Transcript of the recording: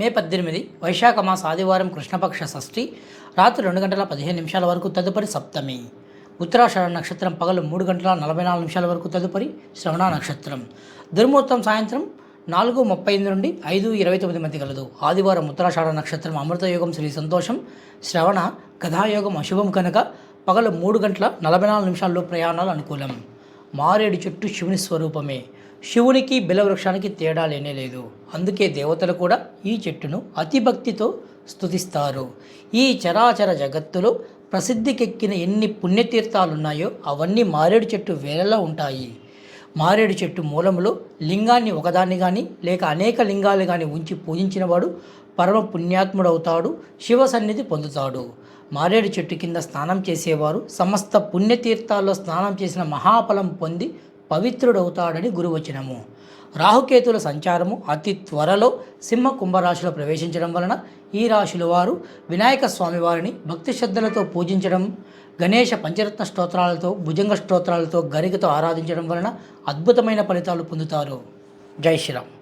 మే పద్దెనిమిది వైశాఖ మాస ఆదివారం కృష్ణపక్ష షష్ఠి రాత్రి రెండు గంటల పదిహేను నిమిషాల వరకు తదుపరి సప్తమి. ఉత్తరాషాఢ నక్షత్రం పగలు మూడు గంటల నలభై నాలుగు నిమిషాల వరకు తదుపరి శ్రవణ నక్షత్రం. దుర్ముహూర్తం సాయంత్రం నాలుగు ముప్పై ఎనిమిది నుండి ఐదు ఇరవై తొమ్మిది మధ్య కలదు. ఆదివారం ఉత్తరాషాఢ నక్షత్రం అమృతయోగం శ్రీ సంతోషం శ్రవణ కథాయోగం అశుభం కనుక పగలు మూడు గంటల నలభై నాలుగు నిమిషాల్లో ప్రయాణాలు అనుకూలం. మారేడు చెట్టు శివుని స్వరూపమే. శివునికి బిలవృక్షానికి తేడా లేనే లేదు. అందుకే దేవతలు కూడా ఈ చెట్టును అతిభక్తితో స్తుతిస్తారు. ఈ చరాచర జగత్తులో ప్రసిద్ధికెక్కిన ఎన్ని పుణ్యతీర్థాలున్నాయో అవన్నీ మారేడు చెట్టు వేలలో ఉంటాయి. మారేడు చెట్టు మూలంలో లింగాన్ని ఒకదాన్ని కానీ లేక అనేక లింగాలు కానీ ఉంచి పూజించినవాడు పరమ పుణ్యాత్ముడవుతాడు శివ సన్నిధి పొందుతాడు. మారేడు చెట్టు కింద స్నానం చేసేవారు సమస్త పుణ్యతీర్థాల్లో స్నానం చేసిన మహాఫలం పొంది పవిత్రుడవుతాడని గురువచనము. రాహుకేతుల సంచారము అతి త్వరలో సింహ కుంభరాశిలో ప్రవేశించడం వలన ఈ రాశుల వారు వినాయక స్వామి వారిని భక్తి శ్రద్ధలతో పూజించడం గణేష పంచరత్న స్తోత్రాలతో భుజంగ స్తోత్రాలతో గరికతో ఆరాధించడం వలన అద్భుతమైన ఫలితాలు పొందుతారు. జై శ్రీరామ్.